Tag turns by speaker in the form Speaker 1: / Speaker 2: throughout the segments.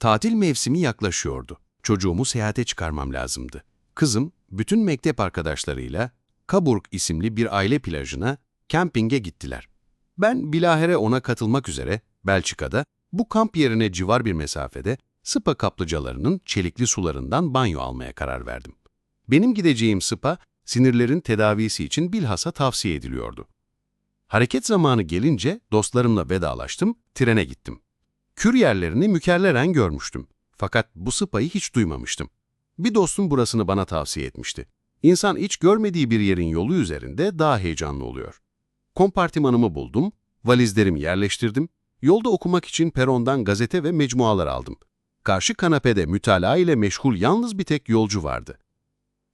Speaker 1: Tatil mevsimi yaklaşıyordu. Çocuğumu seyahate çıkarmam lazımdı. Kızım, bütün mektep arkadaşlarıyla Kaburg isimli bir aile plajına, kempinge gittiler. Ben bilahere ona katılmak üzere Belçika'da bu kamp yerine civar bir mesafede Spa kaplıcalarının çelikli sularından banyo almaya karar verdim. Benim gideceğim spa, sinirlerin tedavisi için bilhassa tavsiye ediliyordu. Hareket zamanı gelince dostlarımla vedalaştım, trene gittim. Kür yerlerini mükerreren görmüştüm. Fakat bu spayı hiç duymamıştım. Bir dostum burasını bana tavsiye etmişti. İnsan hiç görmediği bir yerin yolu üzerinde daha heyecanlı oluyor. Kompartimanımı buldum, valizlerimi yerleştirdim, yolda okumak için perondan gazete ve mecmualar aldım. Karşı kanapede mütalaa ile meşgul yalnız bir tek yolcu vardı.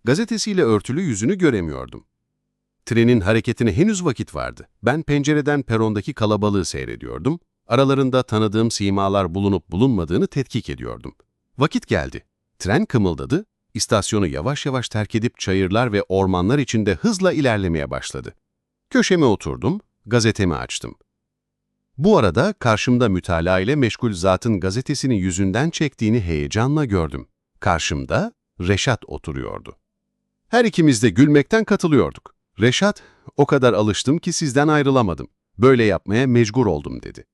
Speaker 1: Gazetesiyle örtülü yüzünü göremiyordum. Trenin hareketine henüz vakit vardı. Ben pencereden perondaki kalabalığı seyrediyordum. Aralarında tanıdığım simalar bulunup bulunmadığını tetkik ediyordum. Vakit geldi. Tren kımıldadı, istasyonu yavaş yavaş terk edip çayırlar ve ormanlar içinde hızla ilerlemeye başladı. Köşeme oturdum, gazetemi açtım. Bu arada karşımda mütalaa ile meşgul zatın gazetesini yüzünden çektiğini heyecanla gördüm. Karşımda Reşat oturuyordu. Her ikimiz de gülmekten katılıyorduk. Reşat, o kadar alıştım ki sizden ayrılamadım. Böyle yapmaya mecbur oldum dedi.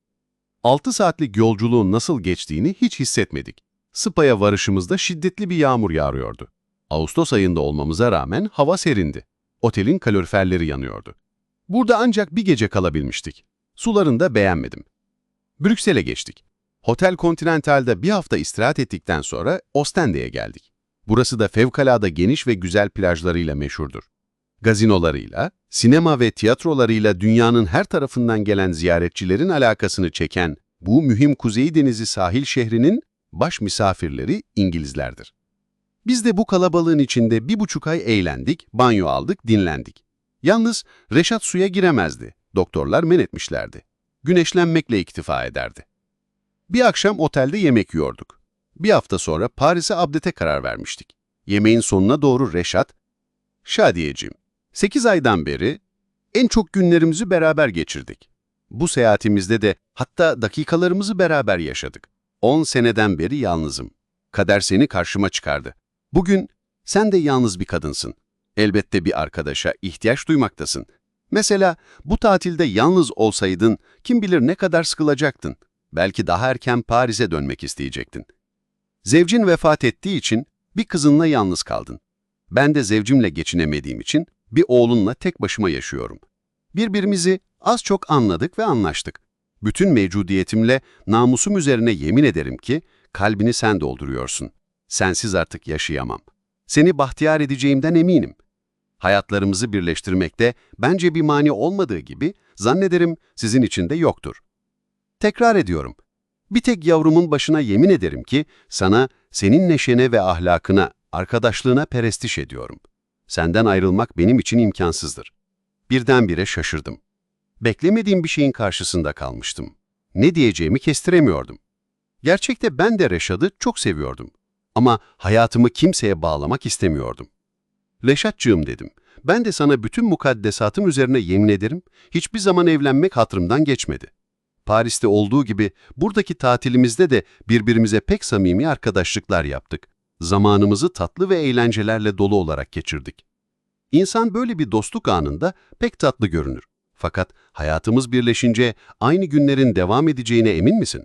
Speaker 1: 6 saatlik yolculuğun nasıl geçtiğini hiç hissetmedik. Spa'ya varışımızda şiddetli bir yağmur yağıyordu. Ağustos ayında olmamıza rağmen hava serindi. Otelin kaloriferleri yanıyordu. Burada ancak bir gece kalabilmiştik. Sularını da beğenmedim. Brüksel'e geçtik. Hotel Continental'da bir hafta istirahat ettikten sonra Ostende'ye geldik. Burası da fevkalade geniş ve güzel plajlarıyla meşhurdur. Gazinolarıyla, sinema ve tiyatrolarıyla dünyanın her tarafından gelen ziyaretçilerin alakasını çeken bu mühim Kuzey Denizi sahil şehrinin baş misafirleri İngilizlerdir. Biz de bu kalabalığın içinde bir buçuk ay eğlendik, banyo aldık, dinlendik. Yalnız Reşat suya giremezdi. Doktorlar men etmişlerdi. Güneşlenmekle iktifa ederdi. Bir akşam otelde yemek yiyorduk. Bir hafta sonra Paris'e abdete karar vermiştik. Yemeğin sonuna doğru Reşat, Şadiyeciğim, 8 aydan beri en çok günlerimizi beraber geçirdik. Bu seyahatimizde de hatta dakikalarımızı beraber yaşadık. 10 seneden beri yalnızım. Kader seni karşıma çıkardı. Bugün sen de yalnız bir kadınsın. Elbette bir arkadaşa ihtiyaç duymaktasın. Mesela bu tatilde yalnız olsaydın kim bilir ne kadar sıkılacaktın. Belki daha erken Paris'e dönmek isteyecektin. Zevcin vefat ettiği için bir kızınla yalnız kaldın. Ben de zevcimle geçinemediğim için bir oğlunla tek başıma yaşıyorum. Birbirimizi az çok anladık ve anlaştık. Bütün mevcudiyetimle namusum üzerine yemin ederim ki kalbini sen dolduruyorsun. Sensiz artık yaşayamam. Seni bahtiyar edeceğimden eminim. Hayatlarımızı birleştirmekte bence bir mani olmadığı gibi zannederim sizin için de yoktur. Tekrar ediyorum. Bir tek yavrumun başına yemin ederim ki sana, senin neşene ve ahlakına, arkadaşlığına perestiş ediyorum. Senden ayrılmak benim için imkansızdır. Birdenbire şaşırdım. Beklemediğim bir şeyin karşısında kalmıştım. Ne diyeceğimi kestiremiyordum. Gerçekte ben de Reşad'ı çok seviyordum. Ama hayatımı kimseye bağlamak istemiyordum. Reşatçığım dedim. Ben de sana bütün mukaddesatım üzerine yemin ederim, hiçbir zaman evlenmek hatırımdan geçmedi. Paris'te olduğu gibi buradaki tatilimizde de birbirimize pek samimi arkadaşlıklar yaptık. Zamanımızı tatlı ve eğlencelerle dolu olarak geçirdik. İnsan böyle bir dostluk anında pek tatlı görünür. Fakat hayatımız birleşince aynı günlerin devam edeceğine emin misin?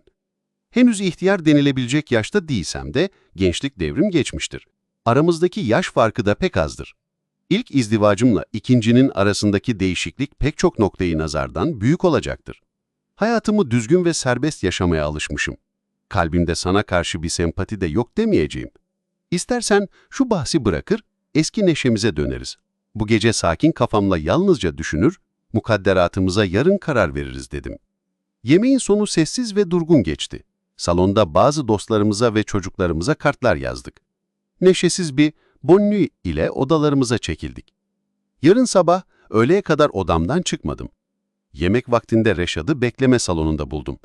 Speaker 1: Henüz ihtiyar denilebilecek yaşta değilsem de gençlik devrim geçmiştir. Aramızdaki yaş farkı da pek azdır. İlk izdivacımla ikincinin arasındaki değişiklik pek çok noktayı nazardan büyük olacaktır. Hayatımı düzgün ve serbest yaşamaya alışmışım. Kalbimde sana karşı bir sempati de yok demeyeceğim. İstersen şu bahsi bırakır, eski neşemize döneriz. Bu gece sakin kafamla yalnızca düşünür, mukadderatımıza yarın karar veririz dedim. Yemeğin sonu sessiz ve durgun geçti. Salonda bazı dostlarımıza ve çocuklarımıza kartlar yazdık. Neşesiz bir bonnu ile odalarımıza çekildik. Yarın sabah öğleye kadar odamdan çıkmadım. Yemek vaktinde Reşad'ı bekleme salonunda buldum.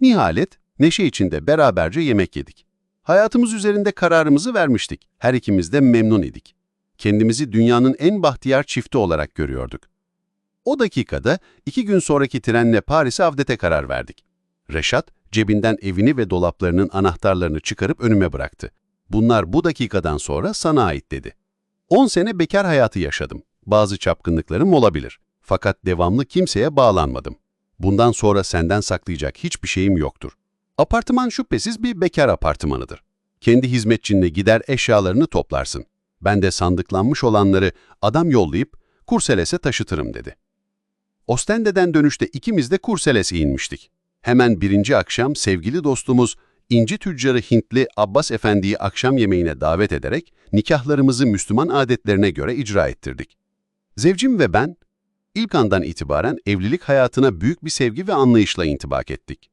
Speaker 1: Nihalet, neşe içinde beraberce yemek yedik. Hayatımız üzerinde kararımızı vermiştik. Her ikimiz de memnun idik. Kendimizi dünyanın en bahtiyar çifti olarak görüyorduk. O dakikada iki gün sonraki trenle Paris'e avdete karar verdik. Reşat, cebinden evini ve dolaplarının anahtarlarını çıkarıp önüme bıraktı. Bunlar bu dakikadan sonra sana ait dedi. 10 sene bekar hayatı yaşadım. Bazı çapkınlıklarım olabilir. Fakat devamlı kimseye bağlanmadım. Bundan sonra senden saklayacak hiçbir şeyim yoktur. Apartman şüphesiz bir bekar apartmanıdır. Kendi hizmetçinle gider eşyalarını toplarsın. Ben de sandıklanmış olanları adam yollayıp Kurseles'e taşıtırım dedi. Ostende'den dönüşte ikimiz de Kurseles'e inmiştik. Hemen birinci akşam sevgili dostumuz İnci tüccarı Hintli Abbas Efendi'yi akşam yemeğine davet ederek nikahlarımızı Müslüman adetlerine göre icra ettirdik. Zevcim ve ben ilk andan itibaren evlilik hayatına büyük bir sevgi ve anlayışla intibak ettik.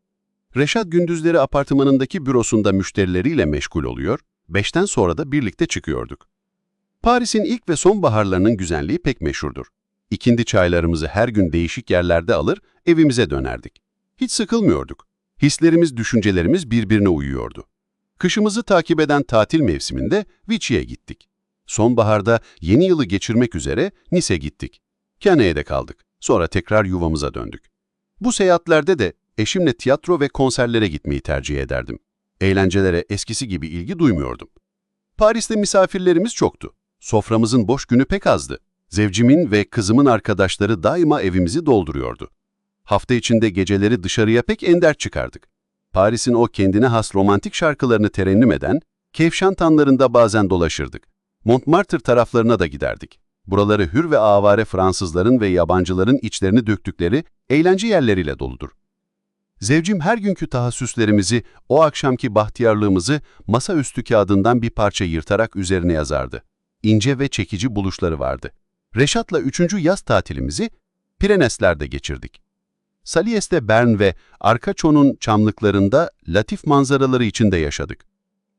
Speaker 1: Reşat gündüzleri apartmanındaki bürosunda müşterileriyle meşgul oluyor, beşten sonra da birlikte çıkıyorduk. Paris'in ilk ve sonbaharlarının güzelliği pek meşhurdur. İkindi çaylarımızı her gün değişik yerlerde alır, evimize dönerdik. Hiç sıkılmıyorduk. Hislerimiz, düşüncelerimiz birbirine uyuyordu. Kışımızı takip eden tatil mevsiminde Vichy'ye gittik. Sonbaharda yeni yılı geçirmek üzere Nice gittik. Cane'ye de kaldık. Sonra tekrar yuvamıza döndük. Bu seyahatlerde de eşimle tiyatro ve konserlere gitmeyi tercih ederdim. Eğlencelere eskisi gibi ilgi duymuyordum. Paris'te misafirlerimiz çoktu. Soframızın boş günü pek azdı. Zevcimin ve kızımın arkadaşları daima evimizi dolduruyordu. Hafta içinde geceleri dışarıya pek ender çıkardık. Paris'in o kendine has romantik şarkılarını terennüm eden, Kevşantanlarında bazen dolaşırdık. Montmartre taraflarına da giderdik. Buraları hür ve avare Fransızların ve yabancıların içlerini döktükleri eğlence yerleriyle doludur. Zevcim her günkü tahassüslerimizi, o akşamki bahtiyarlığımızı masaüstü kağıdından bir parça yırtarak üzerine yazardı. İnce ve çekici buluşları vardı. Reşat'la üçüncü yaz tatilimizi Pirenesler'de geçirdik. Salies'te Bern ve Arkaçon'un çamlıklarında latif manzaraları içinde yaşadık.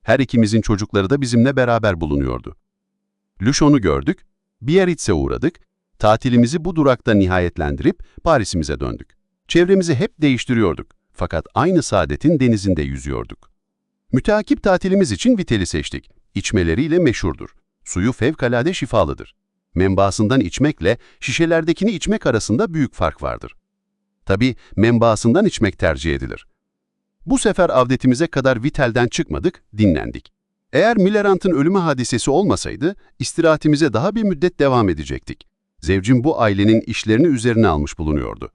Speaker 1: Her ikimizin çocukları da bizimle beraber bulunuyordu. Lüşon'u gördük, Biarritz'e uğradık, tatilimizi bu durakta nihayetlendirip Paris'imize döndük. Çevremizi hep değiştiriyorduk fakat aynı saadetin denizinde yüzüyorduk. Müteakip tatilimiz için Vitel'i seçtik. İçmeleriyle meşhurdur. Suyu fevkalade şifalıdır. Menbaasından içmekle şişelerdekini içmek arasında büyük fark vardır. Tabi menbaasından içmek tercih edilir. Bu sefer avdetimize kadar Vitel'den çıkmadık, dinlendik. Eğer Millerant'ın ölümü hadisesi olmasaydı, istirahatimize daha bir müddet devam edecektik. Zevcim bu ailenin işlerini üzerine almış bulunuyordu.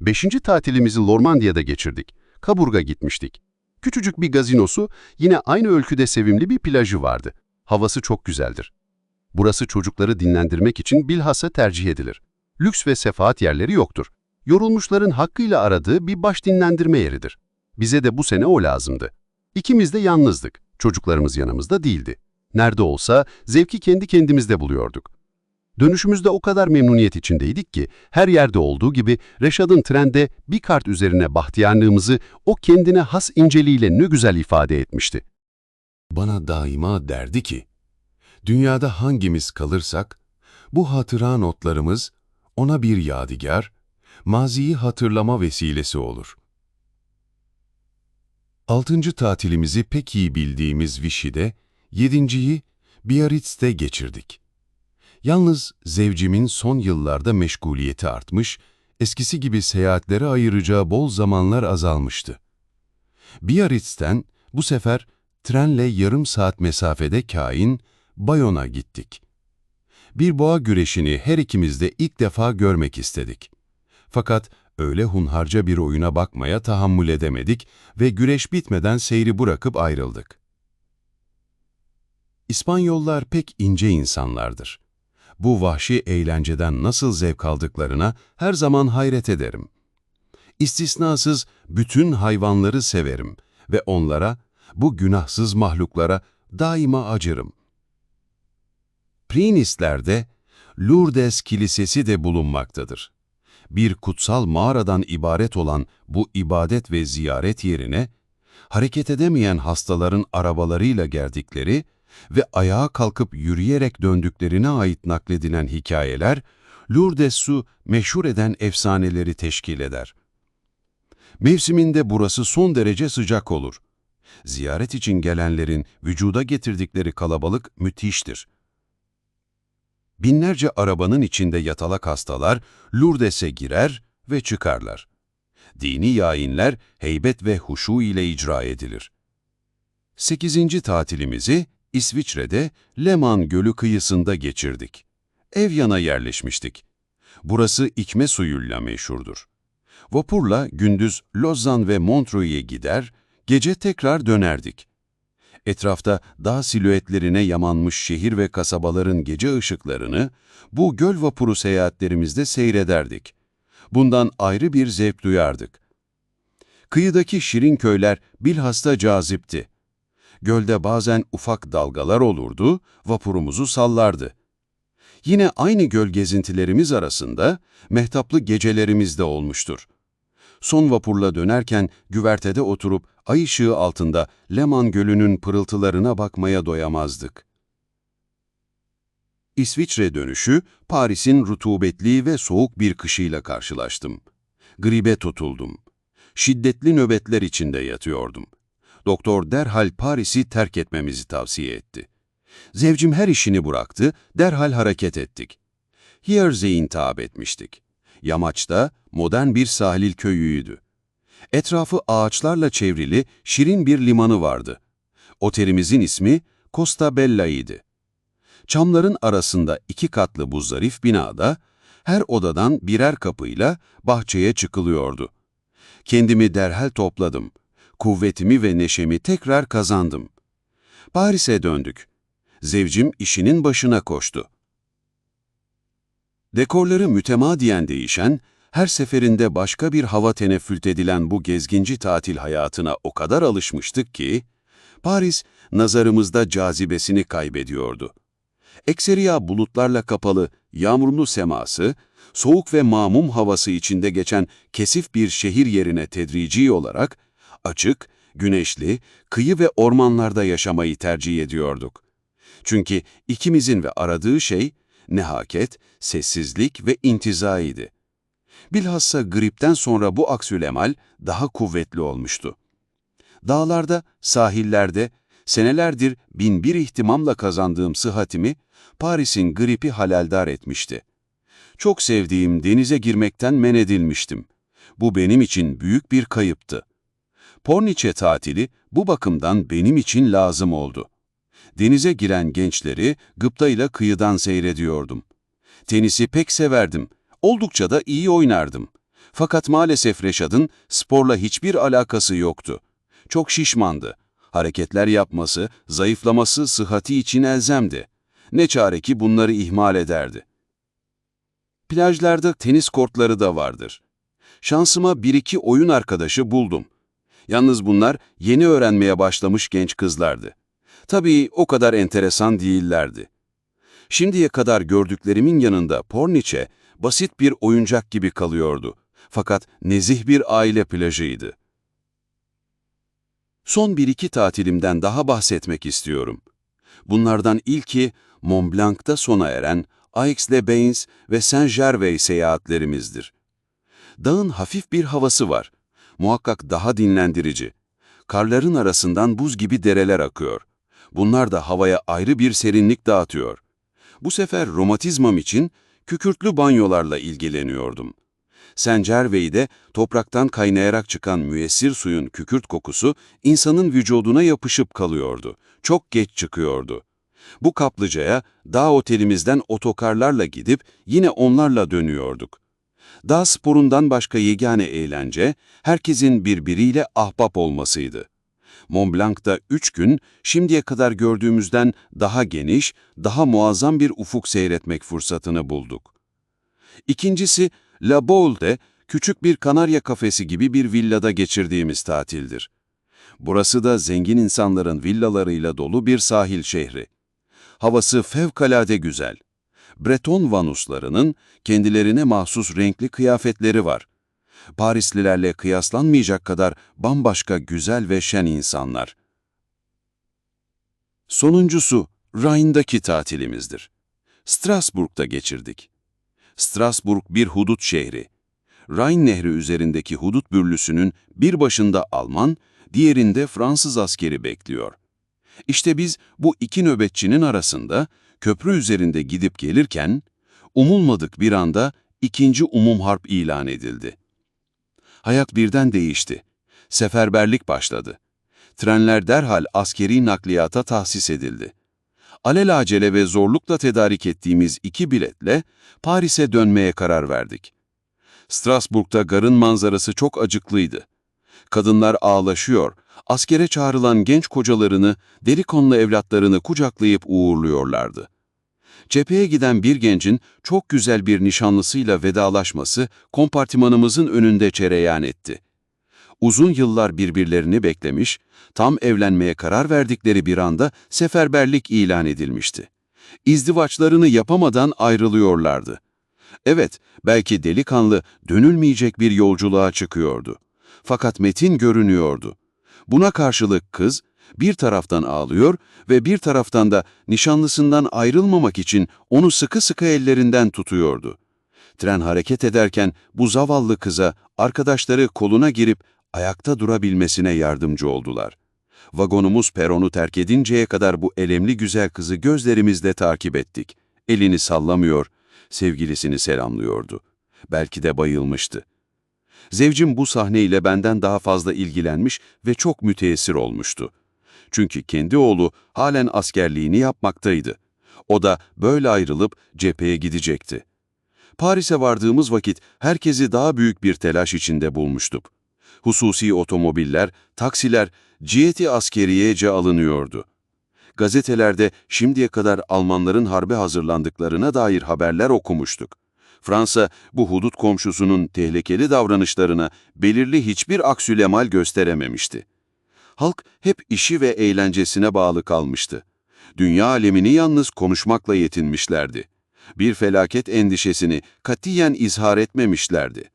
Speaker 1: Beşinci tatilimizi Lormandiya'da geçirdik. Kaburg'a gitmiştik. Küçücük bir gazinosu, yine aynı ölçüde sevimli bir plajı vardı. Havası çok güzeldir. Burası çocukları dinlendirmek için bilhassa tercih edilir. Lüks ve sefaat yerleri yoktur. Yorulmuşların hakkıyla aradığı bir baş dinlendirme yeridir. Bize de bu sene o lazımdı. İkimiz de yalnızdık. Çocuklarımız yanımızda değildi. Nerede olsa zevki kendi kendimizde buluyorduk. Dönüşümüzde o kadar memnuniyet içindeydik ki her yerde olduğu gibi Reşad'ın trende bir kart üzerine bahtiyarlığımızı o kendine has inceliğiyle ne güzel ifade etmişti.
Speaker 2: Bana daima derdi ki, dünyada hangimiz kalırsak, bu hatıra notlarımız ona bir yadigar, maziyi hatırlama vesilesi olur. Altıncı tatilimizi pek iyi bildiğimiz Vichy'de, yedinciyi Biarritz'te geçirdik. Yalnız zevcimin son yıllarda meşguliyeti artmış, eskisi gibi seyahatlere ayıracağı bol zamanlar azalmıştı. Biarritz'ten bu sefer trenle yarım saat mesafede kain Bayon'a gittik. Bir boğa güreşini her ikimiz de ilk defa görmek istedik. Fakat öyle hunharca bir oyuna bakmaya tahammül edemedik ve güreş bitmeden seyri bırakıp ayrıldık. İspanyollar pek ince insanlardır. Bu vahşi eğlenceden nasıl zevk aldıklarına her zaman hayret ederim. İstisnasız bütün hayvanları severim ve onlara, bu günahsız mahluklara daima acırım. Prinistlerde Lourdes Kilisesi de bulunmaktadır bir kutsal mağaradan ibaret olan bu ibadet ve ziyaret yerine, hareket edemeyen hastaların arabalarıyla geldikleri ve ayağa kalkıp yürüyerek döndüklerine ait nakledilen hikayeler, Lourdes'u meşhur eden efsaneleri teşkil eder. Mevsiminde burası son derece sıcak olur. Ziyaret için gelenlerin vücuda getirdikleri kalabalık müthiştir. Binlerce arabanın içinde yatalak hastalar Lourdes'e girer ve çıkarlar. Dini yayinler heybet ve huşu ile icra edilir. 8. tatilimizi İsviçre'de Leman Gölü kıyısında geçirdik. Evyana yerleşmiştik. Burası içme suyuyla meşhurdur. Vapurla gündüz Lozan ve Montreux'e gider, gece tekrar dönerdik. Etrafta dağ silüetlerine yamanmış şehir ve kasabaların gece ışıklarını bu göl vapuru seyahatlerimizde seyrederdik. Bundan ayrı bir zevk duyardık. Kıyıdaki şirin köyler bilhassa cazipti. Gölde bazen ufak dalgalar olurdu, vapurumuzu sallardı. Yine aynı göl gezintilerimiz arasında mehtaplı gecelerimiz de olmuştur. Son vapurla dönerken güvertede oturup ay ışığı altında Leman Gölü'nün pırıltılarına bakmaya doyamazdık. İsviçre dönüşü Paris'in rutubetli ve soğuk bir kışıyla karşılaştım. Gribe tutuldum. Şiddetli nöbetler içinde yatıyordum. Doktor derhal Paris'i terk etmemizi tavsiye etti. Zevcim her işini bıraktı, derhal hareket ettik. Hierzey'i intihap etmiştik. Yamaçta modern bir sahil köyüydü. Etrafı ağaçlarla çevrili şirin bir limanı vardı. Otelimizin ismi Costa Bella'ydı. Çamların arasında iki katlı bu zarif binada, her odadan birer kapıyla bahçeye çıkılıyordu. Kendimi derhal topladım. Kuvvetimi ve neşemi tekrar kazandım. Paris'e döndük. Zevcim işinin başına koştu. Dekorları mütemadiyen değişen, her seferinde başka bir hava teneffüt edilen bu gezginci tatil hayatına o kadar alışmıştık ki, Paris nazarımızda cazibesini kaybediyordu. Ekseriya bulutlarla kapalı, yağmurlu seması, soğuk ve mamum havası içinde geçen kesif bir şehir yerine tedrici olarak, açık, güneşli, kıyı ve ormanlarda yaşamayı tercih ediyorduk. Çünkü ikimizin ve aradığı şey, nehaket, sessizlik ve intizaydı. Bilhassa gripten sonra bu aksülemal daha kuvvetli olmuştu. Dağlarda, sahillerde, senelerdir bin bir ihtimamla kazandığım sıhhatimi Paris'in gripi haleldar etmişti. Çok sevdiğim denize girmekten men edilmiştim. Bu benim için büyük bir kayıptı. Porniçe tatili bu bakımdan benim için lazım oldu. Denize giren gençleri gıptayla kıyıdan seyrediyordum. Tenisi pek severdim, oldukça da iyi oynardım. Fakat maalesef Reşad'ın sporla hiçbir alakası yoktu. Çok şişmandı. Hareketler yapması, zayıflaması sıhhati için elzemdi. Ne çare ki bunları ihmal ederdi. Plajlarda tenis kortları da vardır. Şansıma bir iki oyun arkadaşı buldum. Yalnız bunlar yeni öğrenmeye başlamış genç kızlardı. Tabii o kadar enteresan değillerdi. Şimdiye kadar gördüklerimin yanında Porniçe basit bir oyuncak gibi kalıyordu. Fakat nezih bir aile plajıydı. Son bir iki tatilimden daha bahsetmek istiyorum. Bunlardan ilki Mont Blanc'ta sona eren Aix-les-Bains ve Saint-Gervais seyahatlerimizdir. Dağın hafif bir havası var. Muhakkak daha dinlendirici. Karların arasından buz gibi dereler akıyor. Bunlar da havaya ayrı bir serinlik dağıtıyor. Bu sefer romatizmam için kükürtlü banyolarla ilgileniyordum. Sencervey'de topraktan kaynayarak çıkan müessir suyun kükürt kokusu insanın vücuduna yapışıp kalıyordu. Çok geç çıkıyordu. Bu kaplıcaya dağ otelimizden otokarlarla gidip yine onlarla dönüyorduk. Dağ sporundan başka yegane eğlence herkesin birbiriyle ahbap olmasıydı. Mont Blanc'ta üç gün şimdiye kadar gördüğümüzden daha geniş, daha muazzam bir ufuk seyretmek fırsatını bulduk. İkincisi, La Baule'de küçük bir kanarya kafesi gibi bir villada geçirdiğimiz tatildir. Burası da zengin insanların villalarıyla dolu bir sahil şehri. Havası fevkalade güzel. Breton vanuslarının kendilerine mahsus renkli kıyafetleri var. Parislilerle kıyaslanmayacak kadar bambaşka güzel ve şen insanlar. Sonuncusu, Rhine'daki tatilimizdir. Strasbourg'da geçirdik. Strasbourg bir hudut şehri. Rhine Nehri üzerindeki hudut bürlüsünün bir başında Alman, diğerinde Fransız askeri bekliyor. İşte biz bu iki nöbetçinin arasında köprü üzerinde gidip gelirken, umulmadık bir anda ikinci umum harp ilan edildi. Hayat birden değişti. Seferberlik başladı. Trenler derhal askeri nakliyata tahsis edildi. Alelacele ve zorlukla tedarik ettiğimiz iki biletle Paris'e dönmeye karar verdik. Strasbourg'da garın manzarası çok acıklıydı. Kadınlar ağlaşıyor, askere çağrılan genç kocalarını, delikonlu evlatlarını kucaklayıp uğurluyorlardı. Cepheye giden bir gencin çok güzel bir nişanlısıyla vedalaşması kompartimanımızın önünde cereyan etti. Uzun yıllar birbirlerini beklemiş, tam evlenmeye karar verdikleri bir anda seferberlik ilan edilmişti. İzdivaçlarını yapamadan ayrılıyorlardı. Evet, belki delikanlı dönülmeyecek bir yolculuğa çıkıyordu. Fakat Metin görünüyordu. Buna karşılık kız bir taraftan ağlıyor ve bir taraftan da nişanlısından ayrılmamak için onu sıkı sıkı ellerinden tutuyordu. Tren hareket ederken bu zavallı kıza arkadaşları koluna girip ayakta durabilmesine yardımcı oldular. Vagonumuz peronu terk edinceye kadar bu elemli güzel kızı gözlerimizle takip ettik. Elini sallamıyor, sevgilisini selamlıyordu. Belki de bayılmıştı. Zevcim bu sahneyle benden daha fazla ilgilenmiş ve çok müteessir olmuştu. Çünkü kendi oğlu halen askerliğini yapmaktaydı. O da böyle ayrılıp cepheye gidecekti. Paris'e vardığımız vakit herkesi daha büyük bir telaş içinde bulmuştuk. Hususi otomobiller, taksiler ciheti askeriyece alınıyordu. Gazetelerde şimdiye kadar Almanların harbe hazırlandıklarına dair haberler okumuştuk. Fransa bu hudut komşusunun tehlikeli davranışlarına belirli hiçbir aksülemal gösterememişti. Halk hep işi ve eğlencesine bağlı kalmıştı. Dünya alemini yalnız konuşmakla yetinmişlerdi. Bir felaket endişesini katiyen izhar etmemişlerdi.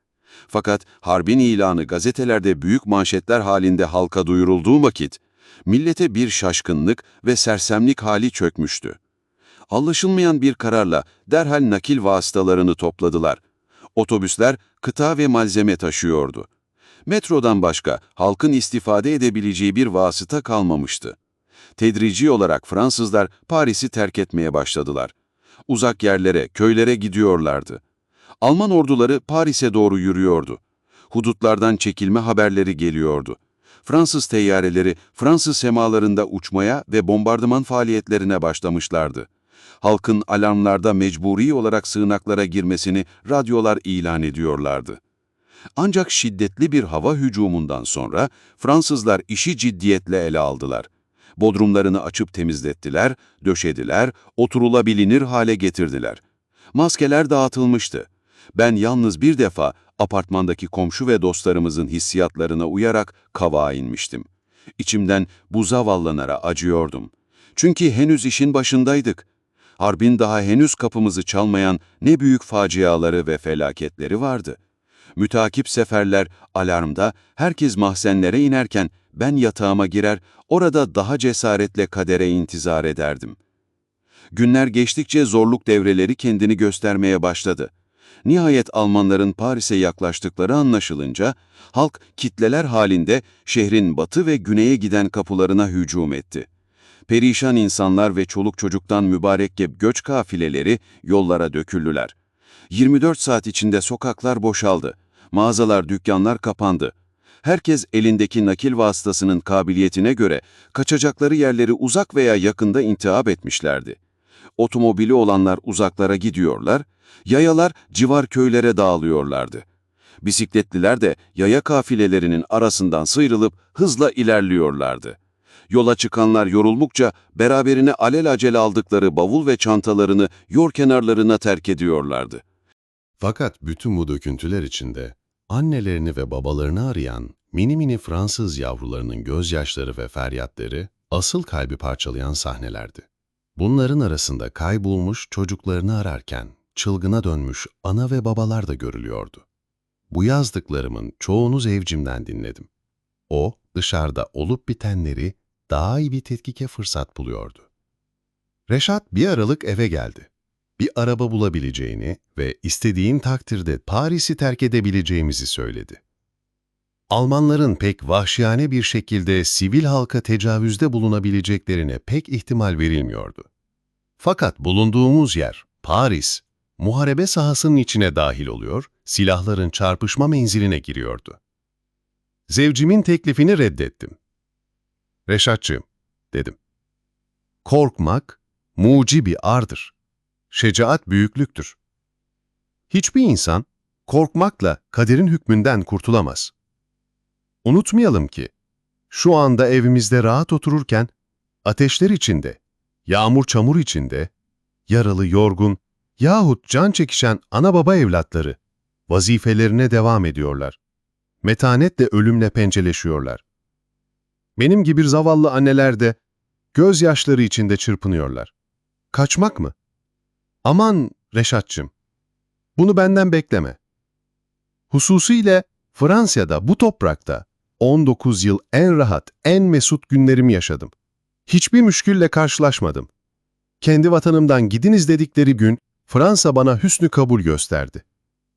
Speaker 2: Fakat harbin ilanı gazetelerde büyük manşetler halinde halka duyurulduğu vakit, millete bir şaşkınlık ve sersemlik hali çökmüştü. Anlaşılmayan bir kararla derhal nakil vasıtalarını topladılar. Otobüsler kıta ve malzeme taşıyordu. Metrodan başka halkın istifade edebileceği bir vasıta kalmamıştı. Tedrici olarak Fransızlar Paris'i terk etmeye başladılar. Uzak yerlere, köylere gidiyorlardı. Alman orduları Paris'e doğru yürüyordu. Hudutlardan çekilme haberleri geliyordu. Fransız teyyareleri Fransız semalarında uçmaya ve bombardıman faaliyetlerine başlamışlardı. Halkın alarmlarda mecburi olarak sığınaklara girmesini radyolar ilan ediyorlardı. Ancak şiddetli bir hava hücumundan sonra Fransızlar işi ciddiyetle ele aldılar. Bodrumlarını açıp temizlettiler, döşediler, oturulabilinir hale getirdiler. Maskeler dağıtılmıştı. Ben yalnız bir defa apartmandaki komşu ve dostlarımızın hissiyatlarına uyarak kavağa inmiştim. İçimden bu zavallanara acıyordum. Çünkü henüz işin başındaydık. Harbin daha henüz kapımızı çalmayan ne büyük faciaları ve felaketleri vardı. Mütakip seferler alarmda herkes mahzenlere inerken ben yatağıma girer, orada daha cesaretle kadere intizar ederdim. Günler geçtikçe zorluk devreleri kendini göstermeye başladı. Nihayet Almanların Paris'e yaklaştıkları anlaşılınca, halk kitleler halinde şehrin batı ve güneye giden kapılarına hücum etti. Perişan insanlar ve çoluk çocuktan mübarekkep göç kafileleri yollara döküldüler. 24 saat içinde sokaklar boşaldı. Mağazalar, dükkanlar kapandı. Herkes elindeki nakil vasıtasının kabiliyetine göre kaçacakları yerleri uzak veya yakında intihap etmişlerdi. Otomobili olanlar uzaklara gidiyorlar, yayalar civar köylere dağılıyorlardı. Bisikletliler de yaya kafilelerinin arasından sıyrılıp hızla ilerliyorlardı. Yola çıkanlar yorulmukça beraberine alelacele aldıkları bavul ve çantalarını yol kenarlarına terk ediyorlardı.
Speaker 1: Fakat bütün bu döküntüler içinde annelerini ve babalarını arayan mini mini Fransız yavrularının gözyaşları ve feryatları asıl kalbi parçalayan sahnelerdi. Bunların arasında kaybolmuş çocuklarını ararken çılgına dönmüş ana ve babalar da görülüyordu. Bu yazdıklarımın çoğunu Zevcim'den dinledim. O, dışarıda olup bitenleri daha iyi bir tetkike fırsat buluyordu. Reşat bir aralık eve geldi. Bir araba bulabileceğini ve istediğim takdirde Paris'i terk edebileceğimizi söyledi. Almanların pek vahşiyane bir şekilde sivil halka tecavüzde bulunabileceklerine pek ihtimal verilmiyordu. Fakat bulunduğumuz yer, Paris, muharebe sahasının içine dahil oluyor, silahların çarpışma menziline giriyordu.
Speaker 2: Zevcimin teklifini reddettim. Reşatçığım, dedim. Korkmak, mucibi ardır. Şecaat büyüklüktür. Hiçbir insan korkmakla kaderin hükmünden kurtulamaz. Unutmayalım ki, şu anda evimizde rahat otururken, ateşler içinde, yağmur çamur içinde, yaralı yorgun yahut can çekişen ana baba evlatları vazifelerine devam ediyorlar. Metanetle ölümle pençeleşiyorlar. Benim gibi zavallı anneler de gözyaşları içinde çırpınıyorlar. Kaçmak mı? Aman Reşatçım, bunu benden bekleme. Hususiyle Fransa'da bu toprakta 19 yıl en rahat, en mesut günlerimi yaşadım. Hiçbir müşkülle karşılaşmadım. Kendi vatanımdan gidiniz dedikleri gün Fransa bana hüsnü kabul gösterdi.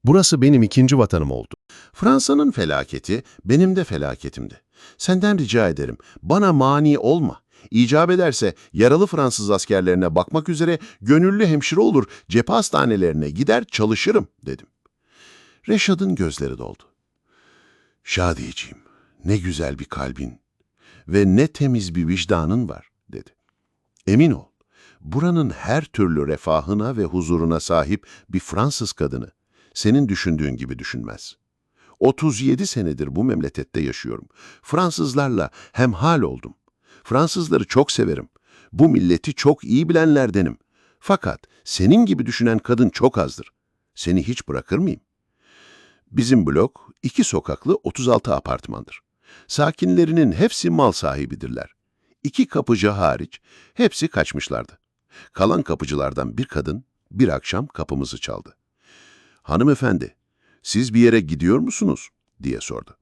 Speaker 2: Burası benim ikinci vatanım oldu.
Speaker 1: Fransa'nın felaketi benim de felaketimdi. Senden rica ederim, bana mani olma. İcap ederse yaralı Fransız askerlerine bakmak üzere gönüllü hemşire olur, cephe hastanelerine gider çalışırım dedim. Reşad'ın gözleri doldu. Şadiyeciğim, ne güzel bir kalbin ve ne temiz bir vicdanın var dedi. Emin ol, buranın her türlü refahına ve huzuruna sahip bir Fransız kadını senin düşündüğün gibi düşünmez. 37 senedir bu memlekette yaşıyorum. Fransızlarla hemhal oldum. Fransızları çok severim. Bu milleti çok iyi bilenlerdenim. Fakat senin gibi düşünen kadın çok azdır. Seni hiç bırakır mıyım? Bizim blok iki sokaklı 36 apartmandır. Sakinlerinin hepsi mal sahibidirler. İki kapıcı hariç hepsi kaçmışlardı. Kalan kapıcılardan bir kadın bir akşam kapımızı çaldı. Hanımefendi, siz bir yere gidiyor musunuz? diye sordu.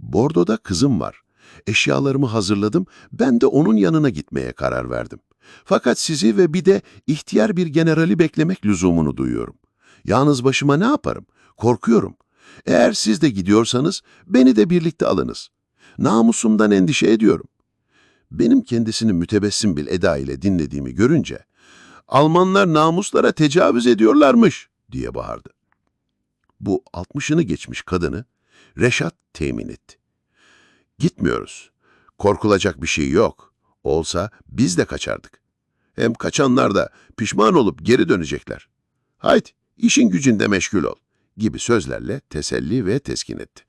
Speaker 1: Bordo'da kızım var. Eşyalarımı hazırladım, ben de onun yanına gitmeye karar verdim. Fakat sizi ve bir de ihtiyar bir generali beklemek lüzumunu duyuyorum. Yalnız başıma ne yaparım? Korkuyorum. Eğer siz de gidiyorsanız beni de birlikte alınız. Namusumdan endişe ediyorum. Benim kendisini mütebessim bir eda ile dinlediğimi görünce, Almanlar namuslara tecavüz ediyorlarmış diye bağırdı. Bu altmışını geçmiş kadını Reşat temin etti. Gitmiyoruz. Korkulacak bir şey yok. Olsa biz de kaçardık. Hem kaçanlar da pişman olup geri dönecekler. Haydi işin gücünde meşgul ol gibi sözlerle teselli ve teskin etti.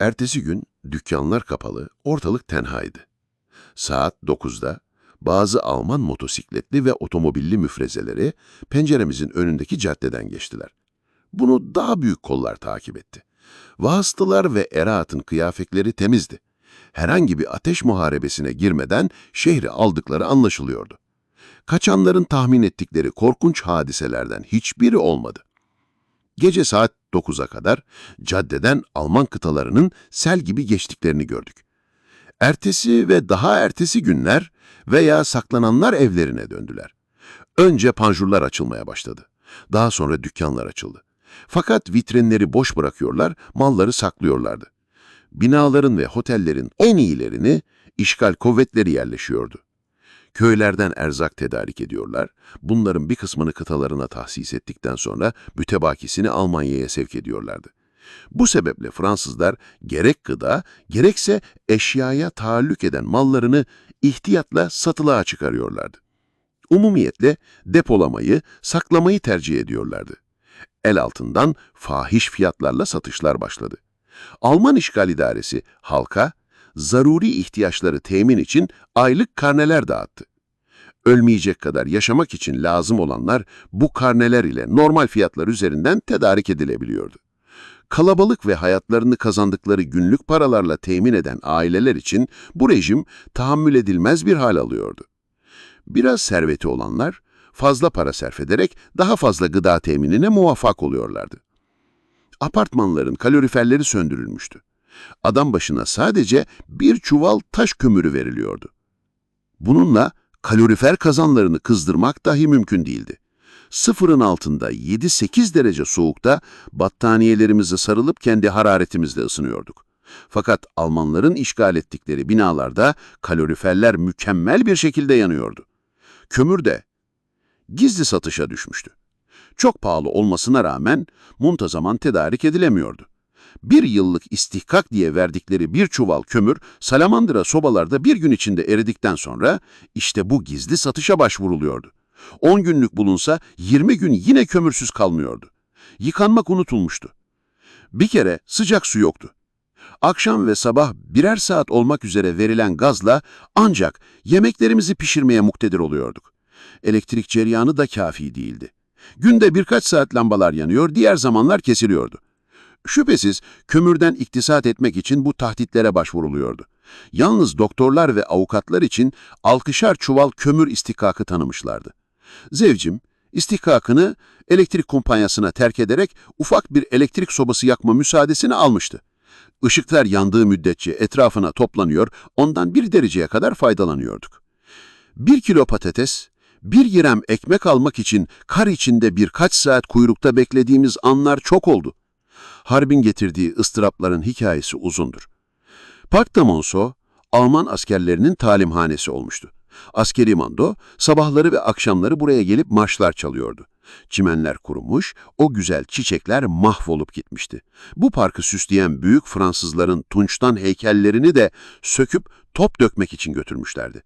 Speaker 1: Ertesi gün dükkanlar kapalı, ortalık tenhaydı. Saat 9'da bazı Alman motosikletli ve otomobilli müfrezeleri penceremizin önündeki caddeden geçtiler. Bunu daha büyük kollar takip etti. Vasıtalar ve Erahat'ın kıyafetleri temizdi. Herhangi bir ateş muharebesine girmeden şehri aldıkları anlaşılıyordu. Kaçanların tahmin ettikleri korkunç hadiselerden hiçbiri olmadı. Gece saat 9'a kadar caddeden Alman kıtalarının sel gibi geçtiklerini gördük. Ertesi ve daha ertesi günler veya saklananlar evlerine döndüler. Önce panjurlar açılmaya başladı. Daha sonra dükkanlar açıldı. Fakat vitrinleri boş bırakıyorlar, malları saklıyorlardı. Binaların ve otellerin en iyilerini işgal kuvvetleri yerleşiyordu. Köylerden erzak tedarik ediyorlar, bunların bir kısmını kıtalarına tahsis ettikten sonra mütebakisini Almanya'ya sevk ediyorlardı. Bu sebeple Fransızlar gerek gıda, gerekse eşyaya taallük eden mallarını ihtiyatla satılığa çıkarıyorlardı. Umumiyetle depolamayı, saklamayı tercih ediyorlardı. El altından fahiş fiyatlarla satışlar başladı. Alman işgal idaresi halka, zaruri ihtiyaçları temin için aylık karneler dağıttı. Ölmeyecek kadar yaşamak için lazım olanlar bu karneler ile normal fiyatlar üzerinden tedarik edilebiliyordu. Kalabalık ve hayatlarını kazandıkları günlük paralarla temin eden aileler için bu rejim tahammül edilmez bir hal alıyordu. Biraz serveti olanlar fazla para sarf ederek daha fazla gıda teminine muvaffak oluyorlardı. Apartmanların kaloriferleri söndürülmüştü. Adam başına sadece bir çuval taş kömürü veriliyordu. Bununla kalorifer kazanlarını kızdırmak dahi mümkün değildi. Sıfırın altında 7-8 derece soğukta battaniyelerimize sarılıp kendi hararetimizle ısınıyorduk. Fakat Almanların işgal ettikleri binalarda kaloriferler mükemmel bir şekilde yanıyordu. Kömür de gizli satışa düşmüştü. Çok pahalı olmasına rağmen muntazaman tedarik edilemiyordu. Bir yıllık istihkak diye verdikleri bir çuval kömür Salamandıra sobalarda bir gün içinde eridikten sonra işte bu gizli satışa başvuruluyordu. 10 günlük bulunsa 20 gün yine kömürsüz kalmıyordu. Yıkanmak unutulmuştu. Bir kere sıcak su yoktu. Akşam ve sabah birer saat olmak üzere verilen gazla ancak yemeklerimizi pişirmeye muktedir oluyorduk. Elektrik cereyanı da kafi değildi. Günde birkaç saat lambalar yanıyor, diğer zamanlar kesiliyordu. Şüphesiz kömürden iktisat etmek için bu tahditlere başvuruluyordu. Yalnız doktorlar ve avukatlar için alkışar çuval kömür istihkakı tanımışlardı. Zevcim, istihkakını elektrik kumpanyasına terk ederek ufak bir elektrik sobası yakma müsaadesini almıştı. Işıklar yandığı müddetçe etrafına toplanıyor, ondan bir dereceye kadar faydalanıyorduk. Bir kilo patates, bir girem ekmek almak için kar içinde birkaç saat kuyrukta beklediğimiz anlar çok oldu. Harbin getirdiği ıstırapların hikayesi uzundur. Park Monceau, Alman askerlerinin talimhanesi olmuştu. Askeri mando, sabahları ve akşamları buraya gelip marşlar çalıyordu. Çimenler kurumuş, o güzel çiçekler mahvolup gitmişti. Bu parkı süsleyen büyük Fransızların tunçtan heykellerini de söküp top dökmek için götürmüşlerdi.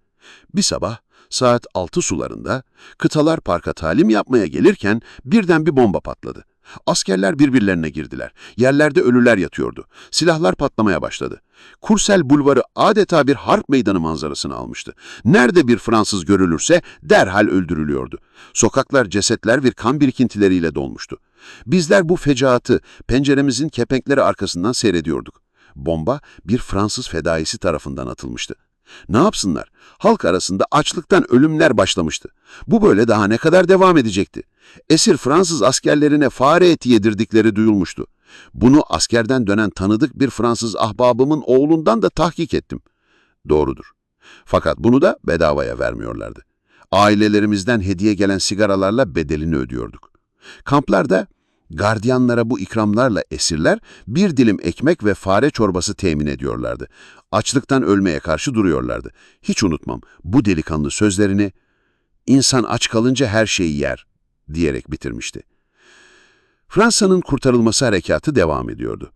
Speaker 1: Bir sabah saat 6 sularında kıtalar parka talim yapmaya gelirken birden bir bomba patladı. Askerler birbirlerine girdiler. Yerlerde ölüler yatıyordu. Silahlar patlamaya başladı. Kursel bulvarı adeta bir harp meydanı manzarasını almıştı. Nerede bir Fransız görülürse derhal öldürülüyordu. Sokaklar cesetler ve kan birikintileriyle dolmuştu. Bizler bu fecaatı penceremizin kepenkleri arkasından seyrediyorduk. Bomba bir Fransız fedaisi tarafından atılmıştı. Ne yapsınlar? Halk arasında açlıktan ölümler başlamıştı. Bu böyle daha ne kadar devam edecekti? Esir Fransız askerlerine fare eti yedirdikleri duyulmuştu. Bunu askerden dönen tanıdık bir Fransız ahbabımın oğlundan da tahkik ettim. Doğrudur. Fakat bunu da bedavaya vermiyorlardı. Ailelerimizden hediye gelen sigaralarla bedelini ödüyorduk. Kamplarda gardiyanlara bu ikramlarla esirler bir dilim ekmek ve fare çorbası temin ediyorlardı. Açlıktan ölmeye karşı duruyorlardı. Hiç unutmam bu delikanlı sözlerini "İnsan aç kalınca her şeyi yer." diyerek bitirmişti. Fransa'nın kurtarılması harekatı devam ediyordu.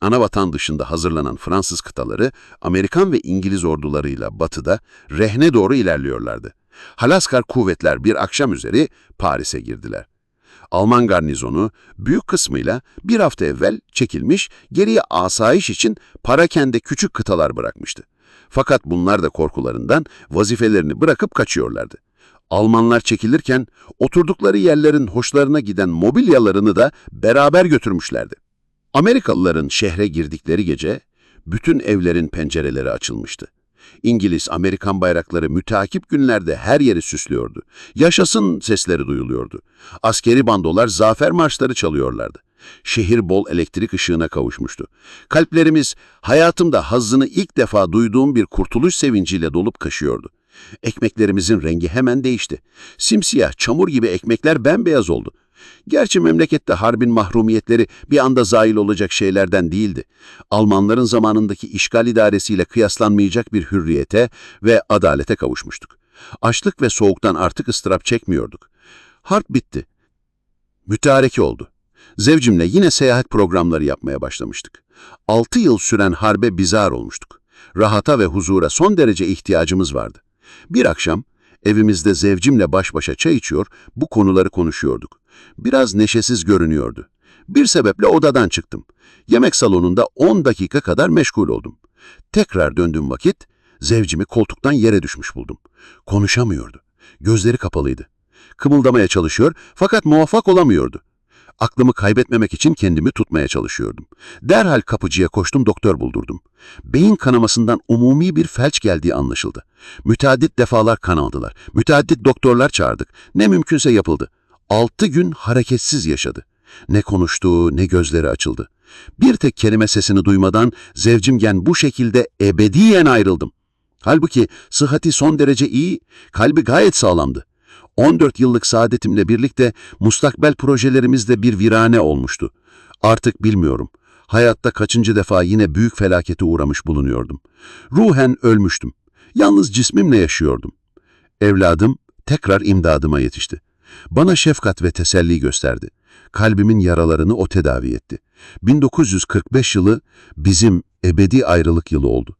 Speaker 1: Anavatan dışında hazırlanan Fransız kıtaları Amerikan ve İngiliz ordularıyla batıda rehne doğru ilerliyorlardı. Halaskar kuvvetler bir akşam üzeri Paris'e girdiler. Alman garnizonu büyük kısmıyla bir hafta evvel çekilmiş, geriye asayiş için Parakende küçük kıtalar bırakmıştı. Fakat bunlar da korkularından vazifelerini bırakıp kaçıyorlardı. Almanlar çekilirken oturdukları yerlerin hoşlarına giden mobilyalarını da beraber götürmüşlerdi. Amerikalıların şehre girdikleri gece bütün evlerin pencereleri açılmıştı. İngiliz, Amerikan bayrakları müteakip günlerde her yeri süslüyordu. Yaşasın sesleri duyuluyordu. Askeri bandolar zafer marşları çalıyorlardı. Şehir bol elektrik ışığına kavuşmuştu. Kalplerimiz hayatımda hazzını ilk defa duyduğum bir kurtuluş sevinciyle dolup kaşıyordu. Ekmeklerimizin rengi hemen değişti. Simsiyah, çamur gibi ekmekler bembeyaz oldu. Gerçi memlekette harbin mahrumiyetleri bir anda zail olacak şeylerden değildi. Almanların zamanındaki işgal idaresiyle kıyaslanmayacak bir hürriyete ve adalete kavuşmuştuk. Açlık ve soğuktan artık ıstırap çekmiyorduk. Harp bitti. Mütareki oldu. Zevcimle yine seyahat programları yapmaya başlamıştık. Altı yıl süren harbe bizar olmuştuk. Rahata ve huzura son derece ihtiyacımız vardı. Bir akşam evimizde zevcimle baş başa çay içiyor, bu konuları konuşuyorduk. Biraz neşesiz görünüyordu. Bir sebeple odadan çıktım. Yemek salonunda 10 dakika kadar meşgul oldum. Tekrar döndüğüm vakit zevcimi koltuktan yere düşmüş buldum. Konuşamıyordu. Gözleri kapalıydı. Kımıldamaya çalışıyor fakat muvaffak olamıyordu. Aklımı kaybetmemek için kendimi tutmaya çalışıyordum. Derhal kapıcıya koştum doktor buldurdum. Beyin kanamasından umumi bir felç geldiği anlaşıldı. Müteaddit defalar kan aldılar. Müteaddit doktorlar çağırdık. Ne mümkünse yapıldı. Altı gün hareketsiz yaşadı. Ne konuştu ne gözleri açıldı. Bir tek kelime sesini duymadan zevcimgen bu şekilde ebediyen ayrıldım. Halbuki sıhhati son derece iyi, kalbi gayet sağlamdı. 14 yıllık saadetimle birlikte mustakbel projelerimizde bir virane olmuştu. Artık bilmiyorum. Hayatta kaçıncı defa yine büyük felakete uğramış bulunuyordum. Ruhen ölmüştüm. Yalnız cismimle yaşıyordum. Evladım tekrar imdadıma yetişti. Bana şefkat ve teselli gösterdi. Kalbimin yaralarını o tedavi etti. 1945 yılı bizim ebedi ayrılık yılı oldu.